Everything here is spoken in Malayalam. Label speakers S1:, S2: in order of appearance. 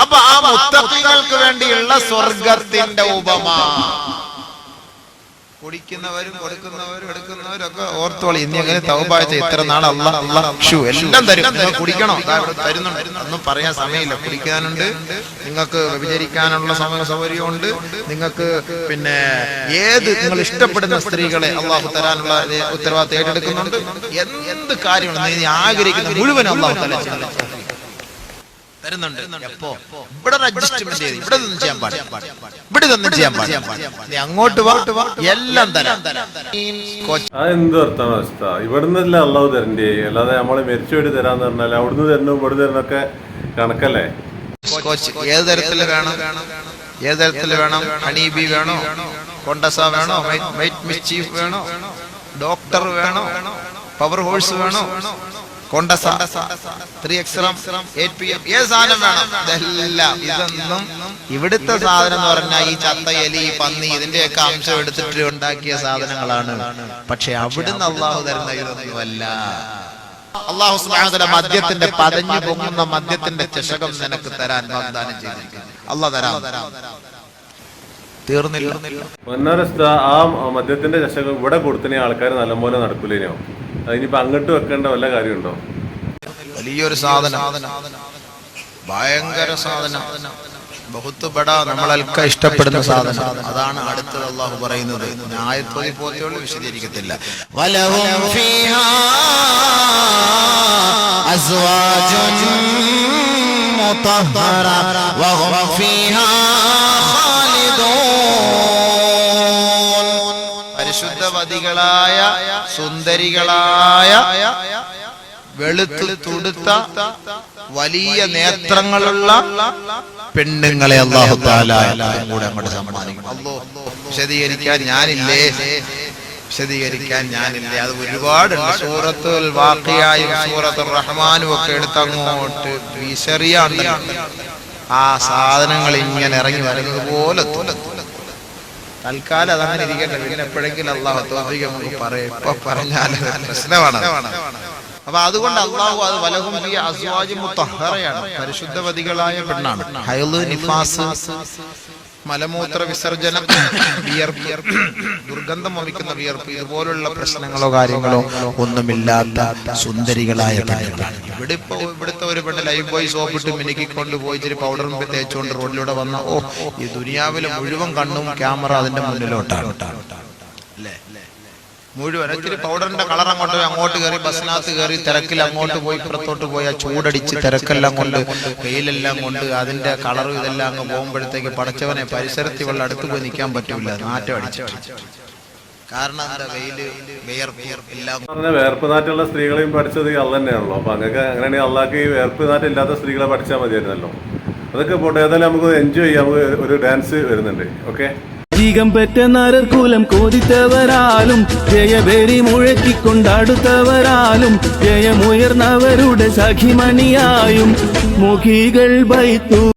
S1: അപ്പൊ ആ മുത്തക്കികൾക്ക് വേണ്ടിയുള്ള സ്വർഗത്തിന്റെ ഉപമ. കുടിക്കുന്നവരും കൊടുക്കുന്നവരും എടുക്കുന്നവരും ഒക്കെ ഓർത്തോളി ഇനി അങ്ങനെ തൗബാഴ്ച ഇത്ര നാൾ അല്ല അല്ല എല്ലാം തരും. നിങ്ങൾ കുടിക്കണോ? തരുന്നുണ്ട്. ഒന്നും പറയാൻ സമയമില്ല. കുടിക്കാനുണ്ട്. നിങ്ങൾക്ക് വ്യഭിചരിക്കാനുള്ള സമയ സൗകര്യമുണ്ട്. നിങ്ങൾക്ക് പിന്നെ ഏത് നിങ്ങൾ ഇഷ്ടപ്പെടുന്ന സ്ത്രീകളെ അള്ളാഹു തരാനുള്ള ഉത്തരവാദിത്തം ഏറ്റെടുക്കുന്നുണ്ട്. എന്ത് കാര്യമാണ്? നീ ആഗ്രഹിക്കുന്ന മുഴുവൻ അള്ളാഹു തല തരുന്നുണ്ട് എപ്പോ? ഇവിടെ അഡ്ജസ്റ്റ്മെന്റ് ചെയ്ത്. ഇവിടെ ചെയ്യാൻ പാടില്ല. ഇവിടെ ചെയ്യാൻ പാടില്ല. അങ്ങോട്ട് വാ. എല്ലാം തരാം.
S2: അവസ്ഥ ഇവിടുന്നല്ല അള്ളാഹു തരണ്ടേ? അല്ലാതെ നമ്മളെ മരിച്ചു വേണ്ടി തരാന്ന് പറഞ്ഞാൽ അവിടുന്ന് തരണം ഇവിടെ തരണൊക്കെ കണക്കല്ലേ?
S1: കൊച്ചി ഏത് തരത്തിൽ വേണം? ഏത് തരത്തിൽ വേണം? ഹണീബി വേണോ? കൊണ്ടസ വേണോ? വൈറ്റ് ചീഫ് വേണോ? ഡോക്ടർ വേണോ? പവർ ഹോഴ്സ് വേണോ? കൊണ്ടസ വേണം? ഇതെല്ലാം. ഇതൊന്നും ഇവിടുത്തെ സാധനം എന്ന് പറഞ്ഞാൽ ഈ ചത്ത എലി പന്നി ഇതിന്റെയൊക്കെ അംശം എടുത്തിട്ട് ഉണ്ടാക്കിയ സാധനങ്ങളാണ്. പക്ഷെ അവിടുന്ന് അള്ളാഹു തരുന്ന ഇതൊന്നുമല്ല. അള്ളാഹു സുബ്ഹാനഹു വ മദ്യത്തിന്റെ പതഞ്ഞു പൊങ്ങുന്ന മദ്യത്തിന്റെ ചഷകം നിനക്ക് തരാൻ വാഗ്ദാനം ചെയ്തിരിക്കുന്നു. അള്ളാഹ് തരാം. തീർന്നില്ല.
S2: ആ മദ്യത്തിന്റെ ചശകം ഇവിടെ കൊടുത്തിനെ ആൾക്കാർ നല്ലപോലെ നടക്കൂലേനോ? അതിനിപ്പോ അങ്ങോട്ട് വെക്കേണ്ട വല്ല കാര്യമുണ്ടോ?
S1: വലിയൊരു സാധനം. ഭയങ്കര സാധനം. ബഹുത്തുപെടാ നമ്മളൊക്കെ ഇഷ്ടപ്പെടുന്ന സാധനം. അതാണ് അടുത്തത് അള്ളാഹു പറയുന്നത്. ന്യായത്വതി പോലെയുള്ള വിശദീകരിക്കത്തില്ല. പരിശുദ്ധവതികളായ സുന്ദരികളായ വെളുത്തു തുടുത്ത വലിയ നേത്രങ്ങളുള്ള പെണ്ണുങ്ങളെ അള്ളാഹു കൂടെ അങ്ങോട്ട് സമ്മാനിക്കും. വിശദീകരിക്കാൻ ഞാനില്ലേ? വിശദീകരിക്കാൻ ഞാനില്ലേ? അത് ഒരുപാടുണ്ട്. സൂറത്തുൽ വാക്കിയായും സൂറത്തുൽ റഹ്മാനും ഒക്കെ എടുത്ത് അങ്ങോട്ട് വിശറിയാണ്ട് ആ സാധനങ്ങൾ ഇങ്ങനെ ഇറങ്ങി വരുന്നത് പോലെ തൽക്കാലം അതങ്ങനെ ഇരിക്കട്ടെ. പിന്നെ എപ്പോഴെങ്കിലും അള്ളാഹു നമുക്ക് പറയും. ഇപ്പൊ പറഞ്ഞാൽ പ്രശ്നമാണ്. അപ്പൊ അതുകൊണ്ട് അള്ളാഹു അത് വലഹും അസ്വാജി മുത്തഹറയാണ്. പരിശുദ്ധവതികളായ പെണ്ണാണ്. ഹൈൽ നിഫാസ് മലമൂത്ര വിസർജനം വിയർപ്പ് ദുർഗന്ധം വമിക്കുന്ന വിയർപ്പ് ഇതുപോലുള്ള പ്രശ്നങ്ങളോ കാര്യങ്ങളോ ഒന്നുമില്ലാത്ത സുന്ദരികളായ പെണ്ണുകളാണ് ഇവിടെ ഇപ്പൊ ഇവിടുത്തെ ഒരു പെണ്ണ് ലൈഫ് ബോയ് സോപ്പിട്ട് മിനുക്കിക്കൊണ്ട് പോയി ഇച്ചിരി പൗഡറും തേച്ചുകൊണ്ട് റോഡിലൂടെ വന്ന ഓ ഈ ദുനിയാവിലെ മുഴുവൻ കണ്ണും ക്യാമറ അതിന്റെ മുന്നിലോട്ടാണ്. അല്ലേ? മുഴുവൻ. ഇച്ചിരി പൗഡറിന്റെ കളർ അങ്ങോട്ട് പോയി അങ്ങോട്ട് കയറി ബസ്സിനകത്ത് കയറി തിരക്കിൽ അങ്ങോട്ട് പോയി ഇപ്പുറത്തോട്ട് പോയി ആ ചൂടടിച്ച് തിരക്കെല്ലാം കൊണ്ട് വെയിലെല്ലാം കൊണ്ട് അതിന്റെ കളറും ഇതെല്ലാം അങ്ങ് പോകുമ്പോഴത്തേക്ക് പടച്ചവനെ പരിസരത്തിൽ വെള്ളം അടുത്ത് പോയി നിൽക്കാൻ പറ്റൂല നാറ്റം അടിച്ചിട്ട് കാരണം എന്താ വെയിൽ വിയർപ്പ് എല്ലാം
S2: വേർപ്പ് നാറ്റുള്ള സ്ത്രീകളെയും പഠിച്ചത് അള്ള തന്നെയാണല്ലോ. അപ്പൊ അങ്ങനെ അങ്ങനെയാണെങ്കിൽ അള്ളാക്ക് ഈ വേർപ്പ് നാറ്റില്ലാത്ത സ്ത്രീകളെ പഠിച്ചാൽ മതിയായിരുന്നല്ലോ. അതൊക്കെ പോട്ടെ ഏതായാലും നമുക്ക് എൻജോയ് ചെയ്യാം. നമുക്ക് ഒരു ഡാൻസ് വരുന്നുണ്ട്. ഓക്കെ
S3: അധികം പെറ്റ നരർകുലം കോതിത്തവരാലും ജയവേരി മുഴക്കിക്കൊണ്ടടുത്തവരാലും ജയമുയർന്നവരുടെ സഖിമണിയായും മുഖികൾ ബൈത്തു